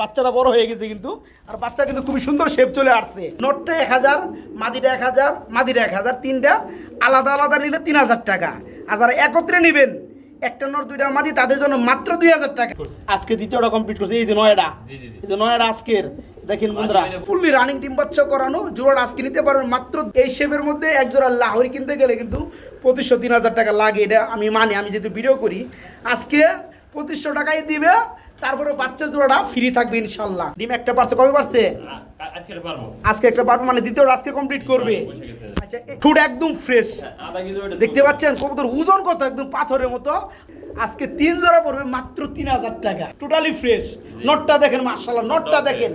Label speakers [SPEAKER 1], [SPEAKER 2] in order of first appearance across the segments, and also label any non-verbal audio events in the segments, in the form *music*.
[SPEAKER 1] বাচ্চাটা বড় হয়ে গেছে কিন্তু আর বাচ্চা কিন্তু খুবই সুন্দর শেপ চলে আসছে। নোটটা এক হাজার মাদিটা এক হাজার মাদিটা এক হাজার তিনটা আলাদা আলাদা নিলে তিন হাজার টাকা। আর যারা একত্রে নেবেন একটা নোট দুইটা মাদি তাদের জন্য মাত্র দুই হাজার টাকা। আজকে দ্বিতীয়টা কমপ্লিট করছে এই যে নয়টা। এই যে নয়টা আজকের দেখেন বন্ধুরা ফুললি রানিং টিম বাচ্চা করানো জোড়া আজকে নিতে পারবেন মাত্র এই শেপের মধ্যে এক জোড়া লাহরি কিনতে গেলে কিন্তু পঁচিশশো তিন হাজার টাকা লাগে এটা আমি মানি আমি যেহেতু ভিডিও করি। আজকে পঁচিশশো টাকাই দিবে তারপরে বাচ্চা জোড়াটা ফ্রি থাকবে ইনশাল্লাহ। ডিম একটা পারছে কবে পারছে?
[SPEAKER 2] আজকে
[SPEAKER 1] একটা পারব মানে দ্বিতীয় আজকে কমপ্লিট করবে। আচ্ছা একদম ফ্রেশ
[SPEAKER 2] ওটা
[SPEAKER 1] দেখতে পাচ্ছেন কবুতর ওজন কত? একদম পাথরের মতো। আজকে তিন জোড়া পড়বে মাত্র তিন হাজার টাকা। টোটালি ফ্রেশ নটটা দেখেন মার্শাল্লাহ নটটা দেখেন।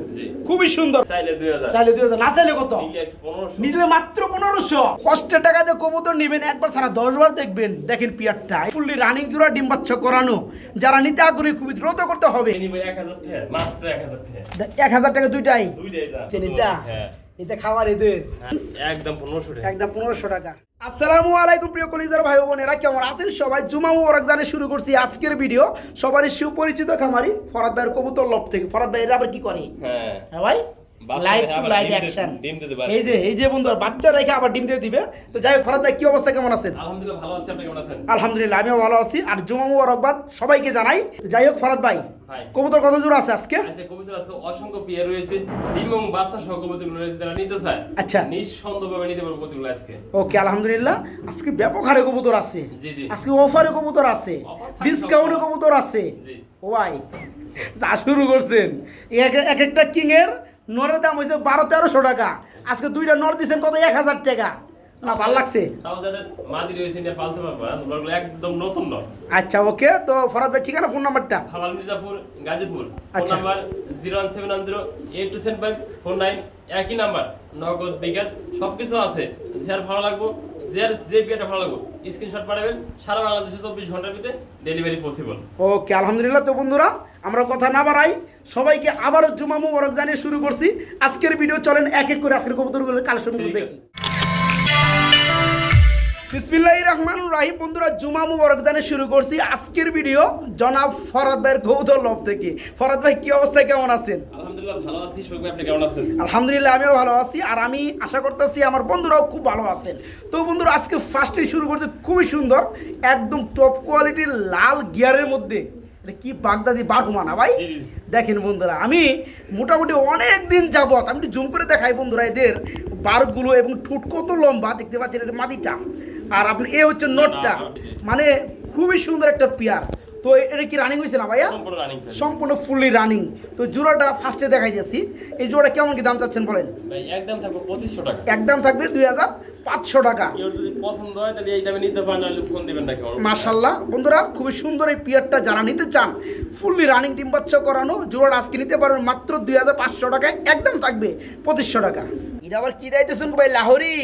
[SPEAKER 1] খুবই সুন্দর।
[SPEAKER 2] চাইলে দুই হাজার।
[SPEAKER 1] চাইলে দুই হাজার না চাইলে কত?
[SPEAKER 2] নিলে
[SPEAKER 1] মাত্র পনেরোশো। কষ্টের টাকা দিয়ে কবুতর নিবেন একবার সারা দশ বার দেখবেন। দেখেন পিয়ারটা ফুললি রানিং জোড়া ডিম বাচ্চা করানো। যারা নিতে আগ্রহী খুবই দ্রুত করতে হবে।
[SPEAKER 2] এক হাজার টাকা
[SPEAKER 1] দুইটাই। এটা খাবার এদের।
[SPEAKER 2] হ্যাঁ, একদম পনেরোশো টাকা।
[SPEAKER 1] একদম পনেরোশো টাকা। আসসালামু আলাইকুম প্রিয় কলিজার ভাই বোনেরা কেমন আছেন সবাই? জুমা মোবারক জানে শুরু করছি আজকের ভিডিও। সবারই সুপরিচিত খামারি ফরাদ ভাইয়ের কবুতর লব থেকে। ফরাদ ভাইয়ের আবার কি করে?
[SPEAKER 2] হ্যাঁ।
[SPEAKER 1] হ্যাঁ ভাই? লাইভ টু লাইভ অ্যাকশন
[SPEAKER 2] ডিম দিতে পারে।
[SPEAKER 1] এই যে এই যে বন্ধু বাচ্চা রেখে আবার ডিম দিয়ে দিবে। তো যাই হোক ফরাদ ভাই কি অবস্থা? কেমন আছেন?
[SPEAKER 2] আলহামদুলিল্লাহ ভালো আছি। আপনি কেমন আছেন?
[SPEAKER 1] আলহামদুলিল্লাহ আমিও ভালো আছি। আর জুমা মুবারকবাদ সবাইকে জানাই। যাই হোক ফরাদ ভাই। কবুতর কত জোড়া আছে আজকে?
[SPEAKER 2] কবুতর আছে অসংখ্য পেয়ার রয়েছে। ডিম এবং বাচ্চা সহ কবুতরগুলো রয়েছে যারা নিতে চায়।
[SPEAKER 1] আচ্ছা।
[SPEAKER 2] নিঃসন্দেহভাবে নিতে পারব কবুতরগুলো আজকে।
[SPEAKER 1] ওকে আলহামদুলিল্লাহ। আজকে ব্যাপক হারে কবুতর আছে।
[SPEAKER 2] জি, জি।
[SPEAKER 1] আজকে অফারে কবুতর আছে। ডিসকাউন্টে। কবুতর আছে।
[SPEAKER 2] জি।
[SPEAKER 1] ওয়াই যা শুরু করছেন। এক এক একটা কিং এর নরের দাম হয়েছে বারো তেরোশো টাকা। আজকে দুইটা নর দিচ্ছেন কত? এক হাজার টাকা। না ভালো লাগছে।
[SPEAKER 2] হ্যাঁ, একদম নতুন
[SPEAKER 1] আচ্ছা ওকে। তো ফরাদ ভাই ঠিকানা ফোন নাম্বারটা?
[SPEAKER 2] মির্জাপুর গাজীপুর।
[SPEAKER 1] আচ্ছা।
[SPEAKER 2] Number zero one seven one zero eight two seven five four nine. একই নাম্বার নগদ সবকিছু আছে। যার ভালো লাগবো যার যে বিয়েটা ভালো লাগবো স্ক্রিনশট পাঠাবেন সারা বাংলাদেশে চব্বিশ ঘণ্টার ভিতরে ডেলিভারি পসিবল
[SPEAKER 1] ওকে আলহামদুলিল্লাহ তো বন্ধুরা আমরা কথা না বাড়াই সবাইকে আবারও জুমা মুবারক জানিয়ে শুরু করছি। আজকের ভিডিও চলেন এক এক করে আজকের কবুতরগুলোর কালেকশনগুলো
[SPEAKER 2] ঠিক
[SPEAKER 1] দেখি। বিসমিল্লাহির রহমানুর রাহিম। বন্ধুরা জুমা মুবারক জানিয়ে শুরু করছি। আজকের ভিডিও জনাব ফরাদ ভাইয়ের লব থেকে। ফরাদ ভাই কি অবস্থায় কেমন আছেন?
[SPEAKER 2] আলহামদুলিল্লাহ ভালো আছি। শোক ভাই আপনি কেমন আছেন?
[SPEAKER 1] আলহামদুলিল্লাহ আমিও ভালো আছি। আর আমি আশা করতেছি আমার বন্ধুরাও খুব ভালো আছেন। তো বন্ধুরা আজকে ফার্স্টে শুরু করছে খুবই সুন্দর একদম টপ কোয়ালিটির লাল গিয়ারের মধ্যে। এটা কি বাগদাদি বাঘমানা ভাই। দেখেন বন্ধুরা আমি মোটামুটি অনেক দিন যাবত আমি একটু জুম করে দেখাই বন্ধুরা এদের বারগুলো এবং ঠোঁট কত লম্বা দেখতে পাচ্ছেন এটা মাদিটা আর আপনি এ হচ্ছে নোটটা। মানে খুবই সুন্দর একটা পেয়ার। তো এটা কি রানিং হয়েছে না ভাইয়া?
[SPEAKER 2] সম্পূর্ণ
[SPEAKER 1] ফুললি রানিং তো জোড়াটা ফার্স্টে দেখাই দিয়েছি এই জোড়া কেমন কি দাম চাচ্ছেন বলেন?
[SPEAKER 2] একদম থাকব পঁচিশশো টাকা।
[SPEAKER 1] একদম থাকবে দুই হাজার পাঁচশো টাকা।
[SPEAKER 2] কেউ যদি পছন্দ হয় তাহলে এই দামে নিতে পারেন নাহলে ফোন দিবেন নাকি
[SPEAKER 1] মার্শাল্লাহ বন্ধুরা খুবই সুন্দর এই পিয়ারটা যারা নিতে চান ফুললি রানিং টিম বাচ্চা করানো জোড়া আজকে নিতে পারবেন মাত্র দুই হাজার পাঁচশো টাকায়। একদম থাকবে পঁচিশশো টাকা। এটা আবার কি দাইতেছেন ভাই? লাহোরি।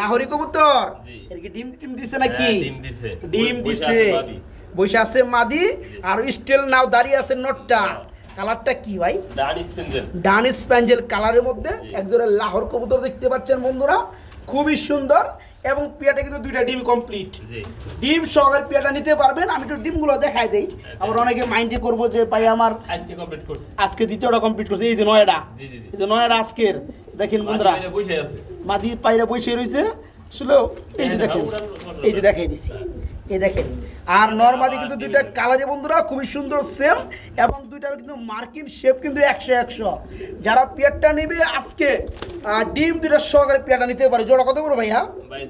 [SPEAKER 2] লাহোরি।
[SPEAKER 1] কবুতর। এর কি ডিম টিম দিছে নাকি?
[SPEAKER 2] হ্যাঁ, ডিম দিছে।
[SPEAKER 1] ডিম দিছে। বসে আছে মাদি আর স্টিল নাও দাঁড়িয়ে আছে নটটা। কালারটা কি ভাই?
[SPEAKER 2] ডান
[SPEAKER 1] স্প্যাঞ্জেল কালারের মধ্যে একজোড়া লাহোর কবুতর দেখতে পাচ্ছেন বন্ধুরা। খুবই সুন্দর এবং পিয়াটা কিন্তু দুইটা ডিম কমপ্লিট। ডিম সহকারে পিয়াটা নিতে পারবেন। আমি একটু ডিমগুলো দেখাই দেই। আবার অনেকে মাইন্ডে করব যে ভাই আমার
[SPEAKER 2] আজকে কমপ্লিট করছি।
[SPEAKER 1] আজকে দ্বিতীয়টা কমপ্লিট করছে। এই যে নয়টা।
[SPEAKER 2] জি, জি, জি।
[SPEAKER 1] এই যে নয়টা আজকের। দেখেন বন্ধুরা।
[SPEAKER 2] মাদি
[SPEAKER 1] পায়রা বসে রয়েছে শুলো এই যে দেখেন। এই যে দেখাই দিছি। এই দেখেন আর নর্মালি কিন্তু দুইটা কালারে বন্ধুরা খুবই সুন্দর সেম এবং দুইটার কিন্তু মার্কিন শেপ কিন্তু একশো একশো। যারা পেয়ারটা নেবে আজকে ডিম দুইটা সহকারে পেয়ারটা নিতে পারে। জোড়া কত করে ভাইয়া?
[SPEAKER 2] ভাই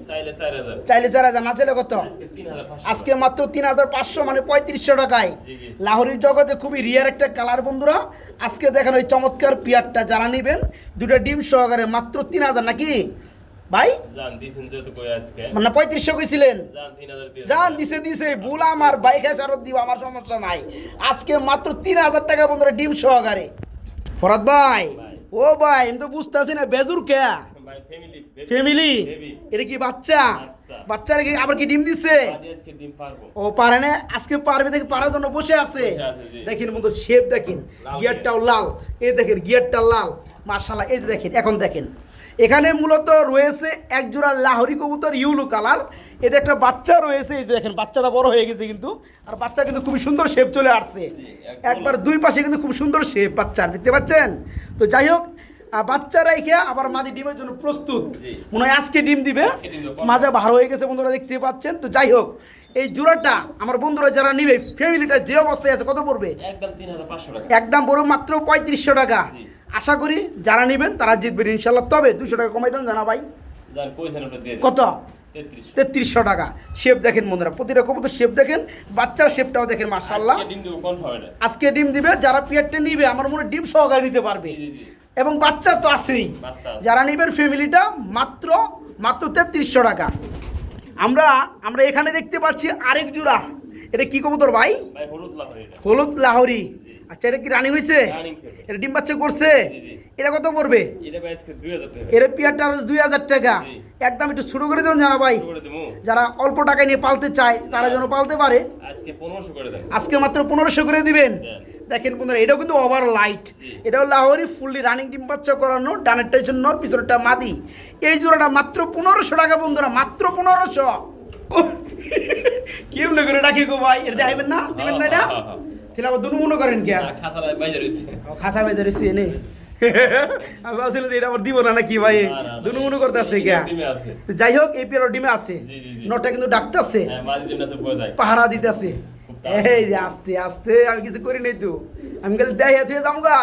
[SPEAKER 2] চাইলে চার হাজার।
[SPEAKER 1] না চাইলে কত?
[SPEAKER 2] আজকে
[SPEAKER 1] মাত্র তিন হাজার পাঁচশো মানে পঁয়ত্রিশশো টাকায়। লাহোরের জগতে খুবই রিয়ার একটা কালার বন্ধুরা। আজকে দেখেন ওই চমৎকার পেয়ারটা যারা নেবেন দুটো ডিম সহকারে মাত্র তিন হাজার নাকি? ভাই? মানে পঁয়ত্রিশশো কইছিলেন?
[SPEAKER 2] জান
[SPEAKER 1] দিছে। দিছে ভুল আমার বাইক ফেরত দিব আমার সমস্যা নাই। আজকে মাত্র তিন হাজার টাকা বন্ধুরা ডিম সহকারে। ফরাদ ভাই। ও ভাই আমি তো বুঝতেছি না বেজুর কে?
[SPEAKER 2] ফ্যামিলি
[SPEAKER 1] এটা কি বাচ্চা?
[SPEAKER 2] বাচ্চা।
[SPEAKER 1] বাচ্চার কি আবার কি ডিম দিছে? ও পারে না আজকে পারবে দেখে পারার জন্য বসে আছে। দেখেন বন্ধু শেপ দেখেন গিয়ারটাও লাল। এই দেখেন গিয়ারটা লাল। মার্শাল্লাহ এই যে দেখেন এখন দেখেন। এখানে মূলত রয়েছে এক জোড়া লাহোরি কবুতর ইউলু কালার। এদের একটা বাচ্চা রয়েছে এই যে দেখেন বাচ্চাটা বড় হয়ে গেছে কিন্তু। আর বাচ্চা কিন্তু খুবই সুন্দর শেপ চলে আসছে। একবার দুই পাশে কিন্তু খুব সুন্দর শেপ বাচ্চার দেখতে পাচ্ছেন? তো যাই হোক আহ, বাচ্চা রেখে আবার মাদি ডিমের জন্য প্রস্তুত। মনে হয় আজকে ডিম দিবে। মাজা ভালো হয়ে গেছে বন্ধুরা দেখতে পাচ্ছেন? তো যাই হোক এই জোড়াটা আমার বন্ধুরা যারা নিবে ফ্যামিলিটা যে অবস্থায় আছে কত পড়বে?
[SPEAKER 2] একদম
[SPEAKER 1] বড় মাত্র পঁয়ত্রিশশো টাকা। আশা করি যারা নেবেন তারা জিতবেন ইনশাল্লাহ তবে দুশো টাকা কমাই দেন জানা ভাই। কত?
[SPEAKER 2] তেত্রিশ।
[SPEAKER 1] তেত্রিশশো টাকা। শেপ দেখেন বন্ধুরা প্রতিটা কবুতর শেপ দেখেন বাচ্চার শেপটাও দেখেন মার্শাল্লাহ
[SPEAKER 2] আজকে ডিম দেবো
[SPEAKER 1] যারা পিয়ারটা নিবে আমার মনে ডিম সহকারে নিতে পারবে। এবং বাচ্চা তো আছেই। যারা নিবেন ফ্যামিলিটা মাত্র মাত্র তেত্রিশশো টাকা। আমরা আমরা এখানে দেখতে পাচ্ছি আরেক জোড়া। এটা কি কবুতর ভাই?
[SPEAKER 2] ভাই হলুদ
[SPEAKER 1] লাহরি। আচ্ছা এটা কি রানী হয়েছে এটা ডিম বাচ্চা করছে। এটা কত পড়বে?
[SPEAKER 2] এটা
[SPEAKER 1] পিয়ারটা দুই হাজার টাকা। একদম একটু ছোটো করে দেবেন জানা ভাই। যারা অল্প টাকা নিয়ে পালতে চায় তারা যেন পালতে পারে।
[SPEAKER 2] আজকে
[SPEAKER 1] মাত্র পনেরোশো করে দিবেন। দেখেন বন্ধুরা এটাও কিন্তু ওভার লাইট
[SPEAKER 2] জি।
[SPEAKER 1] এটাও লাহোরি ফুললি রানিং ডিম বাচ্চা করানো ডানেরটা জন্য পিছনেরটা মাদি। এই জোড়াটা মাত্র পনেরোশো টাকা বন্ধুরা মাত্র পনেরোশো। কি মনে করে ডাকি গো ভাই? এটা দেখাইবেন না? দিবেন না এটা?
[SPEAKER 2] হ্যাঁ, হ্যাঁ, হ্যাঁ।
[SPEAKER 1] তাহলে আবার দুনু মনে করেন কি খাসা রয়েছে এনে। *laughs* আমি ভাবছিলাম যে এটা আবার দিব না নাকি ভাই? দুনু মনে করতে আছে। যাই হোক এই ডিমে আছে। নটা কিন্তু
[SPEAKER 2] হ্যাঁ
[SPEAKER 1] পাহারা দিতে আছে এই যে আস্তে আস্তে আমি কিছু করি নাই তো। আমি খালি দেয় যামগা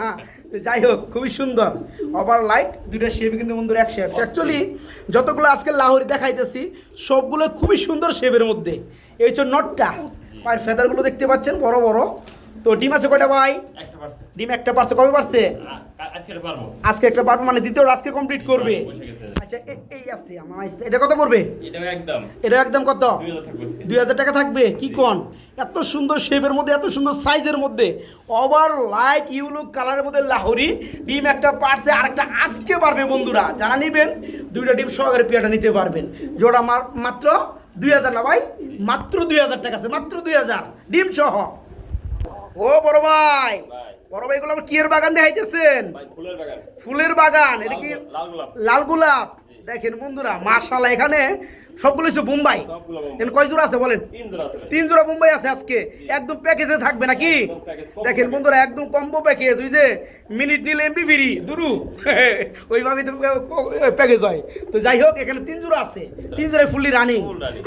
[SPEAKER 1] *laughs* তো যাই হোক খুবই সুন্দর। ওভার লাইট দুইটা শেপ কিন্তু বন্ধুরা এক শেপ অ্যাকচুয়ালি যতগুলো আজকে লাহোরি দেখাইতেছি সবগুলো খুবই সুন্দর শেপের মধ্যে। এই হচ্ছে নটটা। পায়ের ফেদারগুলো দেখতে পাচ্ছেন বড় বড়। তো ডিম আছে কয়টা ভাই? ডিম একটা পারছে কবে পারছে?
[SPEAKER 2] আজকে
[SPEAKER 1] একটা পারব। মানে দ্বিতীয় আজকে কমপ্লিট করবে। আচ্ছা এই আসছে আমার এটা কত পড়বে? এটা একদম। কত?
[SPEAKER 2] দুই হাজার
[SPEAKER 1] টাকা থাকবে? কি কন? এত সুন্দর শেপের মধ্যে এত সুন্দর সাইজের মধ্যে। ওভার লাইট ইউলু কালারের মধ্যে লাহোরি। ডিম একটা পারছে আর একটা আজকে পারবে বন্ধুরা। যারা নিবেন দুইটা ডিম সহকারে পেয়াটা নিতে পারবেন। জোড়া মাত্র দুই হাজার না ভাই? মাত্র দুই হাজার টাকা আছে মাত্র দুই হাজার। ডিম সহ। ও বড় ভাই বড় ভাই এগুলো আবার কি এর বাগান দেখাইতেছেন?
[SPEAKER 2] ফুলের বাগান।
[SPEAKER 1] এটা কি
[SPEAKER 2] লাল- গোলাপ?
[SPEAKER 1] দেখেন বন্ধুরা মাশাআল্লাহ এখানে সবগুলো হচ্ছে বোম্বাই। কয় জোড়া আছে বলেন?
[SPEAKER 2] তিন জোড়া
[SPEAKER 1] মুম্বাই আছে আজকে। একদম প্যাকেজে থাকবে নাকি? দেখেন বন্ধুরা একদম কম্বো প্যাকেজ ওই যে মিনিট নিলে এমবি ফ্রি দুরু। *laughs* ওইভাবে তো প্যাকেজ হয়। তো যাই হোক এখানে তিন জোড়া আছে। তিন জোড়ায় ফুললি রানিং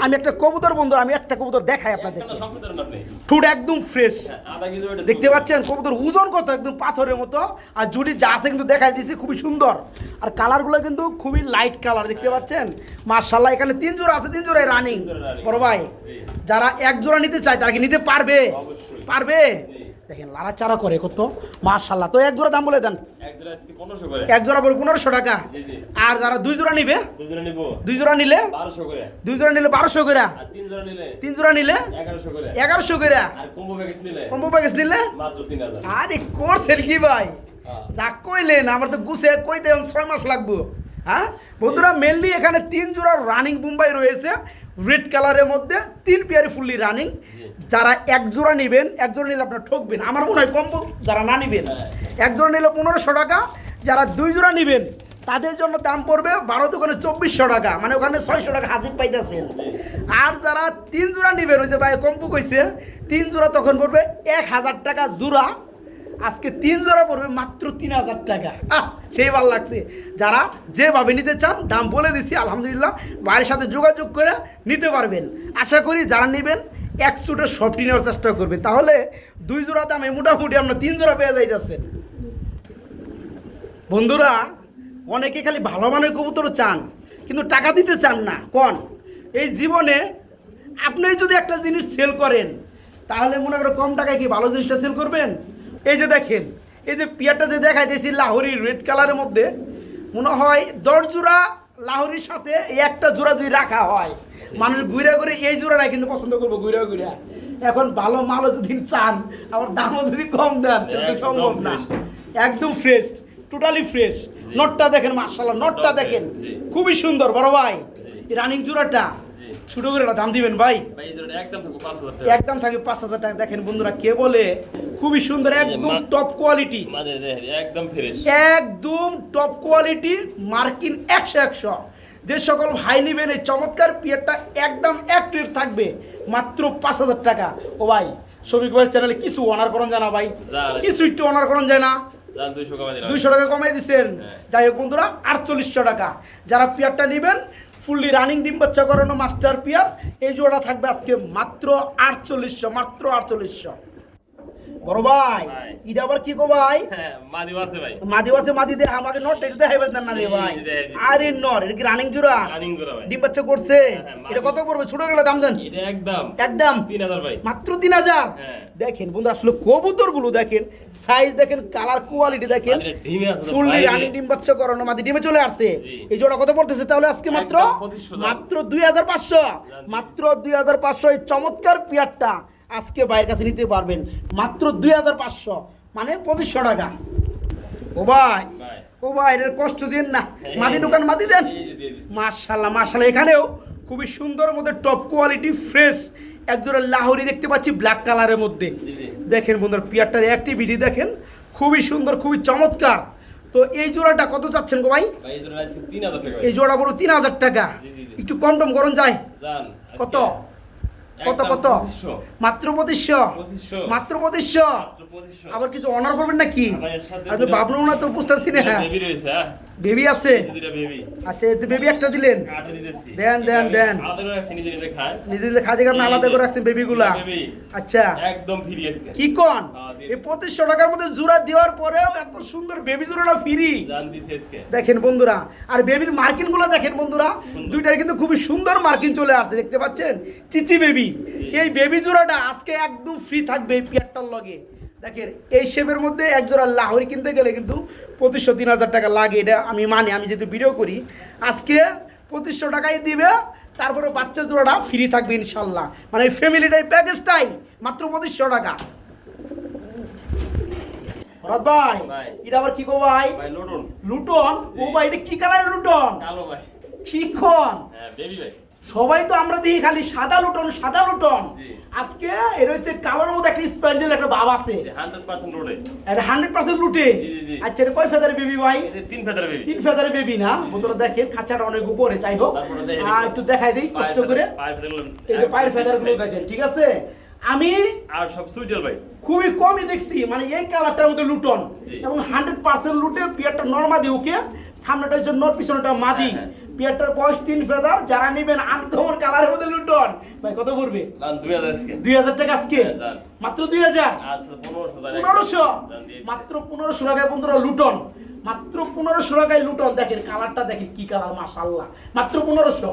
[SPEAKER 1] আমি একটা কবুতর বন্ধু আমি একটা কবুতর দেখাই
[SPEAKER 2] আপনাদের
[SPEAKER 1] ঠুট একদম ফ্রেশ
[SPEAKER 2] হ্যাঁ,
[SPEAKER 1] দেখতে পাচ্ছেন কবুতর ওজন কত? একদম পাথরের মতো। আর জুড়ি যা আছে কিন্তু দেখাই দিয়েছি খুবই সুন্দর। আর কালারগুলো কিন্তু খুবই লাইট কালার দেখতে পাচ্ছেন? মার্শাল্লাহ এখানে তিন জোড়া আছে তিন জোড়ায় রানিং বড় ভাই যারা এক জোড়া নিতে চায় তারা কি নিতে পারবে? পারবে। দেখেন লাড়াচাড়া করে কত? মার্শাল্লাহ তো এক জোড়া দাম বলে দেন।
[SPEAKER 2] এক জোড়া পনেরোশো
[SPEAKER 1] টাকা। আর যারা দুই জোড়া নিবে। দুই জোড়া নিলে দুই জোড়া নিলে বারোশো করে।
[SPEAKER 2] তিন জোড়া নিলে? এগারোশো করে। কম্বো প্যাকেজ নিলে?
[SPEAKER 1] আরে করছেন কি ভাই?
[SPEAKER 2] হ্যাঁ।
[SPEAKER 1] যা কইলেন আমার তো গুছে কই দেন ছয় মাস লাগবো। হ্যাঁ? বন্ধুরা মেনলি এখানে তিন জোড়া রানিং মুম্বাই রয়েছে। রেড কালারের মধ্যে তিন পেয়ারে ফুললি রানিং যারা এক জোড়া নেবেন এক জোড়া নিলে আপনার ঠকবেন। আমার মনে হয় কম যারা না নেবেন।
[SPEAKER 2] হ্যাঁ।
[SPEAKER 1] এক জোড়া নিলে পনেরোশো টাকা। যারা দুই জোড়া নেবেন তাদের জন্য দাম পড়বে বারো দোকানে চব্বিশশো টাকা। মানে ওখানে ছয়শো টাকা হাজির পাইতেছেন। আর যারা তিন জোড়া নেবেন ওই যে ভাই কম্পু কইছে তিন জোড়া তখন পড়বে এক হাজার টাকা জোড়া। আজকে তিন জোড়া পড়বে মাত্র তিন হাজার টাকা। সেই ভালো লাগছে। যারা যেভাবে নিতে চান, দাম বলে দিচ্ছি আলহামদুলিল্লাহ। বাইরের সাথে যোগাযোগ করে নিতে পারবেন। আশা করি যারা নেবেন, এক সুটের সফটি নেওয়ার চেষ্টা করবেন। তাহলে দুই জোড়া দামে মোটামুটি আপনার তিন জোড়া পেয়ে যাইতেছেন। বন্ধুরা, অনেকে খালি ভালো মানের কবুতর চান, কিন্তু টাকা দিতে চান না। কন? এই জীবনে আপনি যদি একটা জিনিস সেল করেন, তাহলে মনে করো কম টাকায় কি ভালো জিনিসটা সেল করবেন? এই যে দেখেন এই যে পিয়ারটা যে দেখাইতেছি লাহোরি রেড কালারের মধ্যে মনে হয় দশ জোড়া লাহোরির সাথে এই একটা জোড়া যদি রাখা হয় মানুষ ঘুরে ঘুরে এই জোড়াটাই কিন্তু পছন্দ করব ঘুরে ঘুরে। এখন ভালো মালও যদি চান আবার দামও যদি কম দেন সম্ভব না। একদম ফ্রেশ টোটালি ফ্রেশ নটটা দেখেন মার্শাল্লাহ নটটা দেখেন। খুবই সুন্দর বড় ভাই। রানিং জোড়াটা। ছোট করে দাম দিবেন ভাই।
[SPEAKER 2] একদম থাকব পাঁচ হাজার টাকা।
[SPEAKER 1] দেখেন বন্ধুরা কে বলে? খুবই সুন্দর একদম টপ কোয়ালিটি
[SPEAKER 2] একদম ফ্রেশ
[SPEAKER 1] একদম টপ কোয়ালিটি মার্কিন একশো একশো। যে সকল ভাই নেবেন এই চমৎকার পিয়ারটা একদম এক রেট থাকবে মাত্র পাঁচ হাজার টাকা। ও ভাই শফিক ভাইয়ের চ্যানেলে কিছু অনার করুন জানা ভাই। কিছু একটু অনার করুন যায় না
[SPEAKER 2] দুইশো
[SPEAKER 1] টাকা কমাই দিচ্ছেন
[SPEAKER 2] হ্যাঁ।
[SPEAKER 1] যাই হোক বন্ধুরা আটচল্লিশশো টাকা। যারা পিয়ারটা নেবেন ফুললি রানিং ডিম বাচ্চা করানো মাস্টার পিয়ার। এই জোড়া থাকবে আজকে মাত্র আটচল্লিশশো মাত্র আটচল্লিশশো। বড় ভাই। এটা আবার কি গো ভাই?
[SPEAKER 2] হ্যাঁ মাদি আছে ভাই।
[SPEAKER 1] মাদি দে আমাকে নট এটা না রে ভাই। আরে নর এটা কি রানিং জোড়া?
[SPEAKER 2] রানিং জোড়া ভাই।
[SPEAKER 1] ডিম বাচ্চা করছে?
[SPEAKER 2] হ্যাঁ,
[SPEAKER 1] এটা কত পড়বে? ছোট গেলে দাম দেন।
[SPEAKER 2] এটা একদম।
[SPEAKER 1] একদম।
[SPEAKER 2] তিন হাজার ভাই।
[SPEAKER 1] মাত্র তিন হাজার?
[SPEAKER 2] হ্যাঁ।
[SPEAKER 1] দেখেন বন্ধু আসলে কবুতরগুলো দেখেন সাইজ দেখেন কালার কোয়ালিটি দেখেন ফুললি রানিং ডিম বাচ্চা করানো মাদি ডিমে চলে আসছে। এই জোড়া কত পড়তেছে তাহলে আজকে মাত্র?
[SPEAKER 2] একদম 2500
[SPEAKER 1] মাত্র দুই হাজার পাঁচশো। মাত্র দুই হাজার পাঁচশো এই চমৎকার পেয়ারটা। আজকে বাইরের কাছে নিতে পারবেন। মাত্র দুই হাজার পাঁচশো মানে পঁচিশশো টাকা। ও ভাই ও ভাই এর কষ্ট দিন না। মাদি দোকান মাদি দেন। মার্শাল্লাহ মার্শাল্লাহ এখানেও খুবই সুন্দর মধ্যে টপ কোয়ালিটি ফ্রেশ একজোড়া লাহরি দেখতে পাচ্ছি ব্ল্যাক কালারের মধ্যে। দেখেন বন্ধুরা পিয়ারটার অ্যাক্টিভিটি দেখেন খুবই সুন্দর খুবই চমৎকার। তো এই জোড়াটা কত চাচ্ছেন গো ভাই?
[SPEAKER 2] এই জোড়া আজকে তিন হাজার টাকা।
[SPEAKER 1] একটু কম টম করুন যায় কত? কত কত? মাত্র পঁচিশশো। মাত্র পঁচিশশো? আবার কিছু অনার করবেন নাকি? বাবলু না তো বুঝতেছি না বেবি আছে? আচ্ছা বেবি একটা দিলেন? দেন, দেন, দেন।
[SPEAKER 2] নিজে নিজে
[SPEAKER 1] কারণে
[SPEAKER 2] এই
[SPEAKER 1] আলাদা করে রাখছেন বেবিগুলা। আচ্ছা।
[SPEAKER 2] একদম ফ্রি আজকে।
[SPEAKER 1] কি কন?
[SPEAKER 2] হ্যাঁ,
[SPEAKER 1] এই পঁচিশশো টাকার মধ্যে জোড়া দেওয়ার পরেও এত সুন্দর বেবি জোড়াটা ফ্রি। দেখেন বন্ধুরা আর বেবির মার্কিনগুলো দেখেন বন্ধুরা দুইটার কিন্তু খুবই সুন্দর মার্কিন চলে আসছে দেখতে পাচ্ছেন? চিচি বেবি। এই বেবি জোড়াটা আজকে একদম ফ্রি থাকবে এই পিয়ারটার লগে। দেখেন এই শেপের মধ্যে এক জোড়া লাহোরি কিনতে গেলে কিন্তু পঁচিশশো তিন হাজার টাকা লাগে এটা আমি মানি আমি যেহেতু ভিডিও করি আজকে পঁচিশশো টাকাই দিবে তারপরে বাচ্চা জোড়াটা ফ্রি থাকবে ইনশাল্লাহ মানে এই ফ্যামিলিটাই প্যাকেজটাই মাত্র পঁচিশশো টাকা ভরত ভাই। এটা আবার কি গো ভাই
[SPEAKER 2] লটন।
[SPEAKER 1] লুটন ও ভাই এটা কি কালারের লুটন
[SPEAKER 2] কালো ভাই।
[SPEAKER 1] কি কোন
[SPEAKER 2] baby ভাই।
[SPEAKER 1] সবাই তো আমরা দেখি খালি সাদা লুটন সাদা লুটন। আজকে এর হচ্ছে কালোর মধ্যে একটা স্পেঞ্জেল একটা ভাব আছে।
[SPEAKER 2] 100% রোডে।
[SPEAKER 1] এটা হান্ড্রেড পার্সেন্ট লুটে
[SPEAKER 2] জি, জি, জি।
[SPEAKER 1] আচ্ছা এটা কয় ফেদারের বেবি ভাই?
[SPEAKER 2] এটা তিন ফেদার baby।
[SPEAKER 1] তিন ফেদারের বেবি না? বন্ধুরা দেখেন খাঁচাটা অনেক উপরে যাই হোক। আর একটু দেখাই দিই কষ্ট করে। এই যে পায়ের
[SPEAKER 2] ফেদারগুলো
[SPEAKER 1] দেখেন ঠিক আছে? আমি
[SPEAKER 2] আর সব সুইটেল ভাই।
[SPEAKER 1] খুবই কমই দেখছি মানে এই কালারটার মধ্যে লুটন। এবং হান্ড্রেড পার্সেন্ট লুটে পিয়ারটা নর্মাদি ওকে সামনেটা হচ্ছে নর পিছনেটা মাদি। পিয়ারটার বয়স তিন ফেদার যারা নেবেন আনকমন কালারের মধ্যে লুটন। ভাই কত পড়বে?
[SPEAKER 2] দুই হাজার
[SPEAKER 1] টাকা আজকে?
[SPEAKER 2] হ্যাঁ,
[SPEAKER 1] মাত্র দুই হাজার?
[SPEAKER 2] পনেরোশো।
[SPEAKER 1] মাত্র পনেরোশো টাকায় বন্ধুরা লুটন। মাত্র পনেরোশো টাকায় লুটন। দেখেন কালারটা দেখেন কি কালার মাশাল্লাহ মাত্র পনেরোশো।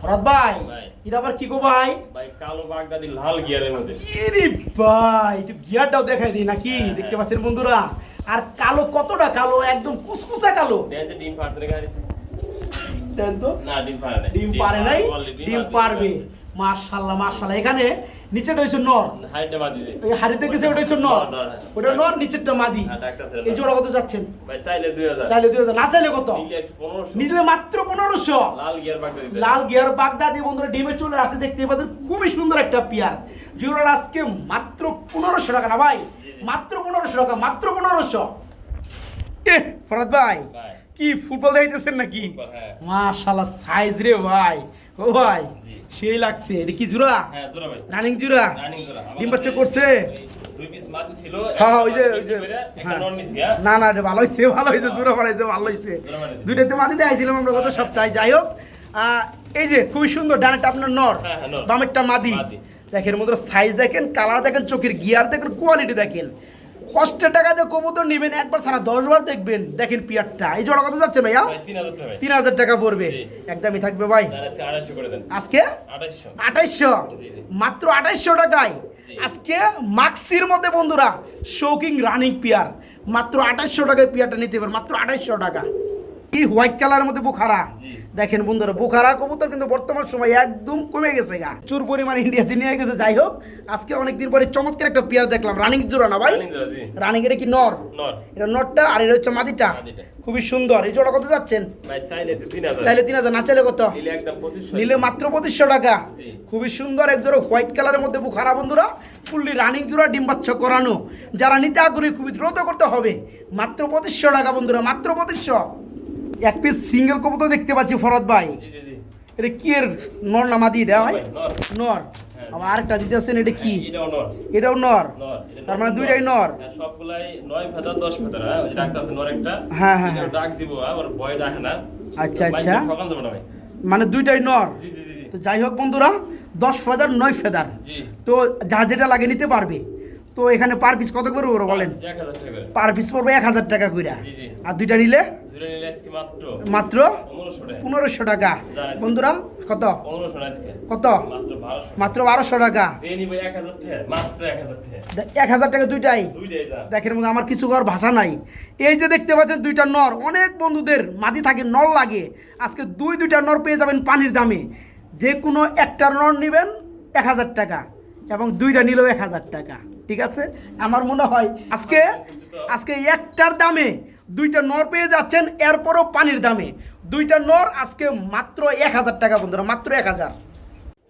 [SPEAKER 1] ভরত ভাই। এটা আবার কি গো ভাই?
[SPEAKER 2] ভাই কালো বাগদাদি লাল গিয়ারের মধ্যে।
[SPEAKER 1] এরে ভাই একটু গিয়ারটাও দেখাই দিই নাকি?
[SPEAKER 2] হ্যাঁ,
[SPEAKER 1] দেখতে
[SPEAKER 2] হ্যাঁ।
[SPEAKER 1] পাচ্ছেন বন্ধুরা? আর কালো কতটা কালো? একদম কুচকুচা কালো।
[SPEAKER 2] ডিম না গাড়িতে।
[SPEAKER 1] দেন তো?
[SPEAKER 2] না ডিম পারে নাই।
[SPEAKER 1] ডিম পারে নাই? ডিম পারবে।
[SPEAKER 2] আছে।
[SPEAKER 1] মাশাল্লাহ মাশাল্লাহ এখানে নিচেটা হচ্ছে নর।
[SPEAKER 2] দিছে
[SPEAKER 1] ওই হাড়িতে গেছে ওটা হচ্ছে নর। ওটা নর নিচেরটা মাদি।
[SPEAKER 2] হ্যাঁ,
[SPEAKER 1] এই জোড়া কত যাচ্ছেন?
[SPEAKER 2] ভাই চাইলে দুই হাজার।
[SPEAKER 1] চাইলে দুই হাজার না চাইলে কত?
[SPEAKER 2] নিলে
[SPEAKER 1] মাত্র পনেরোশো।
[SPEAKER 2] লাল গিয়ার বাগদাদি
[SPEAKER 1] লাল গিয়ার বাগদাদি বন্ধুরা ডিমে চলে আসতে দেখতে পাচ্ছেন খুবই সুন্দর একটা পিয়ার। জোড়ার আজকে মাত্র পনেরোশো টাকা না ভাই? মাত্র পনেরোশো টাকা মাত্র পনেরোশো। এ ফরাদ ভাই।
[SPEAKER 2] ভাই।
[SPEAKER 1] কি ফুটবল দেখাইতেছেন নাকি?
[SPEAKER 2] হ্যাঁ।
[SPEAKER 1] সাইজ রে ভাই। ও ভাই সেই লাগছে। এটা কি জোড়া?
[SPEAKER 2] হ্যাঁ জোড়া ভাই।
[SPEAKER 1] রানিং জোড়া?
[SPEAKER 2] রানিং আমার
[SPEAKER 1] ডিম বাচ্চা করছে? হ্যাঁ ওই যে ওই যে।
[SPEAKER 2] একটা
[SPEAKER 1] হ্যাঁ। না না এটা ভালো হয়েছে ভালো হয়েছে জোড়া বানাইছে ভালো হয়েছে
[SPEAKER 2] বানাইছে।
[SPEAKER 1] দুইটাতে মাদি দেখাইছিলাম আমরা গত সপ্তাহে যাই হোক। আহ, এই যে খুবই সুন্দর ডানেরটা আপনার নর। বামেরটা মাদি। দেখেন মধ্যে সাইজ দেখেন কালার দেখেন চোখের গিয়ার দেখেন কোয়ালিটি দেখেন। কষ্টের টাকা দিয়ে কবুতর নেবেন একবার সারা দশ বার দেখবেন। দেখেন পিয়ারটা। এই জোড়া কত যাচ্ছে ভাইয়া?
[SPEAKER 2] তিন হাজার টাকা
[SPEAKER 1] পড়বে। একদমই থাকবে ভাই।
[SPEAKER 2] আজকে
[SPEAKER 1] আঠাইশশো
[SPEAKER 2] জি।
[SPEAKER 1] মাত্র আঠাইশশো টাকায়। আজকে মাক্সির মধ্যে বন্ধুরা শৌকিং রানিং পিয়ার। মাত্র আঠাইশশো টাকায় পিয়ারটা নিতে পারেন মাত্র আঠাইশশো টাকা। কি হোয়াইট কালারের মধ্যে বুখারা। দেখেন বন্ধুরা বুখারা কবুতর কিন্তু বর্তমান সময় একদম কমে গেছে গা। চুর পরিমাণ ইন্ডিয়াতে নিয়ে গেছে। যাই হোক আজকে অনেকদিন পরে চমৎকার একটা পিয়ার দেখলাম। রানিং জোড়া না ভাই?
[SPEAKER 2] রানিং
[SPEAKER 1] এটা কি নর? এটা নরটা আর এটা হচ্ছে মাদিটা। খুবই সুন্দর। এই জোড়া কত যাচ্ছেন?
[SPEAKER 2] চাইলে তিন হাজার।
[SPEAKER 1] না চাইলে কত?
[SPEAKER 2] নিলে
[SPEAKER 1] মাত্র পঁচিশশো টাকা। খুবই সুন্দর এক জোড়া হোয়াইট কালারের মধ্যে বুখারা বন্ধুরা। ফুললি রানিং জোড়া ডিম্বাচ্ছ করানো। যারা নিতে আগ্রহী খুবই দ্রুত করতে হবে। মাত্র পঁচিশশো টাকা বন্ধুরা মাত্র পঁচিশশো। এক পিস সিঙ্গেল কবুতর দেখতে পাচ্ছি ফরদ ভাই। এটা কি এর নর না মাদি এটা হয়
[SPEAKER 2] নর।
[SPEAKER 1] নর। আবার আরেকটা দিতেছেন এটা কি?
[SPEAKER 2] হ্যাঁ, এটাও নর।
[SPEAKER 1] তার মানে দুইটাই নর।
[SPEAKER 2] হ্যাঁ, সবগুলাই নয় ফেদার দশ ফেদার হ্যাঁ আছে নর একটা।
[SPEAKER 1] হ্যাঁ, হ্যাঁ, হ্যাঁ।
[SPEAKER 2] ডাক দিব হ্যাঁ ওর ভয় ডাকে না।
[SPEAKER 1] আচ্ছা, আচ্ছা। মানে দুইটাই নর। তো যাই হোক বন্ধুরা দশ ফেদার নয় ফেদার তো যার যেটা লাগে নিতে পারবে। তো এখানে পার পিস কত করে ওরা বলেন? পার পিস পড়বে এক হাজার টাকা
[SPEAKER 2] জি
[SPEAKER 1] আর দুইটা নিলে?
[SPEAKER 2] নিলে মাত্র পনেরোশো টাকা।
[SPEAKER 1] বন্ধুরা কত? কত?
[SPEAKER 2] মাত্র বারোশো।
[SPEAKER 1] টাকা।
[SPEAKER 2] এক হাজার টাকা
[SPEAKER 1] দুইটাই। দেখেন মধ্যে আমার কিছু করার ভাষা নাই। এই যে দেখতে পাচ্ছেন দুইটা নর অনেক বন্ধুদের মাটি থাকে নর লাগে। আজকে দুই দুইটা নর পেয়ে যাবেন পানির দামে। যে কোনো একটা নর নেবেন এক হাজার টাকা এবং দুইটা নিলেও এক হাজার টাকা। ঠিক আছে? আমার মনে হয় আজকে আজকে একটার দামে দুইটা নর পেয়ে যাচ্ছেন এরপরও পানির দামে। দুইটা নর আজকে মাত্র এক হাজার টাকা বন্ধুরা মাত্র এক হাজার।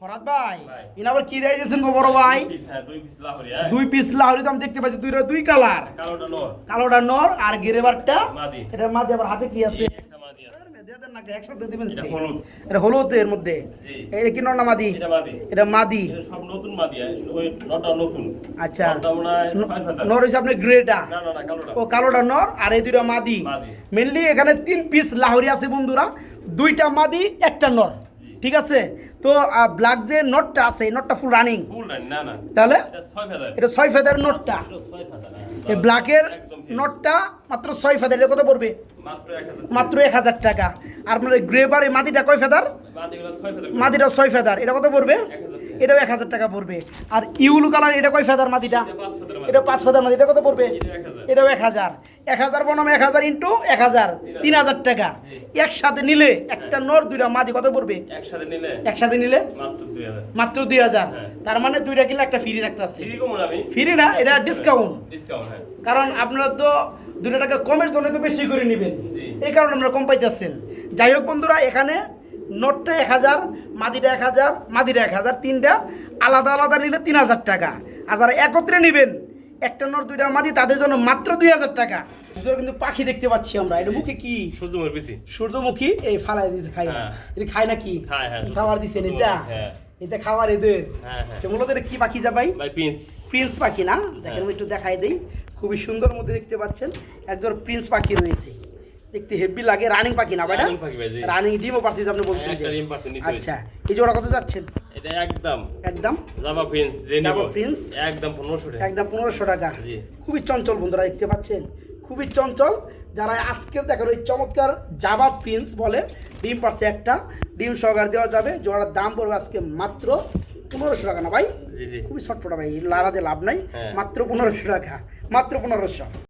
[SPEAKER 1] ফরাদ ভাই। ইনি আবার কি দেয় দিয়েছেন গো বড় ভাই?
[SPEAKER 2] দুই হ্যাঁ পিস লাহরি হ্যাঁ।
[SPEAKER 1] তো আমি দেখতে পাচ্ছি দুইটা দুই কালার।
[SPEAKER 2] কালোটা নর।
[SPEAKER 1] কালোটা নর আর গেরেবারটা
[SPEAKER 2] মাদি।
[SPEAKER 1] এটা মাঝে আবার হাতে কি আছে? একসাথে দিবেন
[SPEAKER 2] এটা হলুদ।
[SPEAKER 1] এর মধ্যে? এটা কি মাদি?
[SPEAKER 2] এটা মাদি।
[SPEAKER 1] এটা মাদি।
[SPEAKER 2] এটা সব নতুন মাদি ওই নটা নতুন।
[SPEAKER 1] আচ্ছা। নর গ্রেটা। ও কালোটা নর আর এই দুইটা মাদি। মেনলি এখানে তিন পিস লাহরি আছে বন্ধুরা। দুইটা মাদি একটা নর। ঠিক আছে? তো ব্ল্যাক যে নটটা আছে এই নটটা ফুল রানিং তাহলে?
[SPEAKER 2] এটা ছয়
[SPEAKER 1] ফেদার নটটা এই ব্ল্যাকের নটটা মাত্র ছয় ফেদার এটা কত পড়বে?
[SPEAKER 2] মাত্র এক হাজার
[SPEAKER 1] টাকা। আর আপনার গ্রেবার এই মাটিটা কয় ফেদার?
[SPEAKER 2] মাদিটা ছয়
[SPEAKER 1] মাটিটা ছয় ফেদার এটা কত পড়বে। এটাও এক হাজার টাকা পড়বে। আর ইউলু কালার এটা কয় ফেদার মাটিটা?
[SPEAKER 2] এটা পাঁচ হাজার
[SPEAKER 1] ফেদার মাটি এটা কত পড়বে? এটাও এক হাজার। এক হাজার বনাম এক হাজার ইন্টু এক হাজার তিন হাজার। টাকা। একসাথে নিলে একটা নর দুইটা মাদি কত পড়বে?
[SPEAKER 2] একসাথে নিলে? মাত্র দুই হাজার। হ্যাঁ।
[SPEAKER 1] তার মানে দুইটা কিনলে একটা ফ্রি রাখতে আছে
[SPEAKER 2] ফ্রি
[SPEAKER 1] না এটা ডিসকাউন্ট
[SPEAKER 2] ডিসকাউন্ট হ্যাঁ।
[SPEAKER 1] কারণ আপনারা তো দুটো টাকা কমের জন্য তো বেশি করে নেবেন। এই কারণে আপনারা কম পাইতেছেন। যাই হোক বন্ধুরা এখানে নোটটা এক হাজার মাদিটা এক হাজার মাদিটা এক হাজার তিনটা আলাদা আলাদা নিলে তিন হাজার টাকা। আর যারা একত্রে নেবেন একটা নোট দুইটা মাদি তাদের জন্য মাত্র দুই হাজার টাকা। ভিতরে কিন্তু পাখি দেখতে পাচ্ছি আমরা। এটা মুখে কি?
[SPEAKER 2] সূর্যমুখী
[SPEAKER 1] সূর্যমুখী? এই ফালাই দিয়েছে খাই
[SPEAKER 2] হ্যাঁ।
[SPEAKER 1] এটা খায় নাকি?
[SPEAKER 2] খায়, হ্যাঁ।
[SPEAKER 1] কি খাবার দিচ্ছেন এটা?
[SPEAKER 2] হ্যাঁ।
[SPEAKER 1] এটা খাবার এদের। আচ্ছা, মূলত এটা কি পাখি যা ভাই?
[SPEAKER 2] প্রিন্স।
[SPEAKER 1] প্রিন্স পাখি না? দেখেন একটু দেখাই দিই। খুবই সুন্দর মধ্যে দেখতে পাচ্ছেন। একজন প্রিন্স পাখি রয়েছে। দেখতে হেভি লাগে রানিং পাখি না ভাইটা। রানিং ডিমও পাচ্ছিস আপনি আচ্ছা এই জোড়া কত যাচ্ছেন?
[SPEAKER 2] এটা একদম।
[SPEAKER 1] একদম?
[SPEAKER 2] Java prince
[SPEAKER 1] Java prince?
[SPEAKER 2] একদম পনেরোশো টাকা।
[SPEAKER 1] একদম পনেরোশো টাকা।
[SPEAKER 2] জি।
[SPEAKER 1] খুবই চঞ্চল বন্ধুরা দেখতে পাচ্ছেন? খুবই চঞ্চল। যারা আজকে দেখেন ওই চমৎকার জাভা প্রিন্স বলে ডিম পাচ্ছে একটা ডিম সহকার দেওয়া যাবে। জোড়ার দাম পড়বে আজকে মাত্র পনেরোশো টাকা না ভাই? খুবই ছটফটা ভাই লাড়াতে লাভ নাই।
[SPEAKER 2] হ্যাঁ।
[SPEAKER 1] মাত্র পনেরোশো টাকা মাত্র পনেরোশো।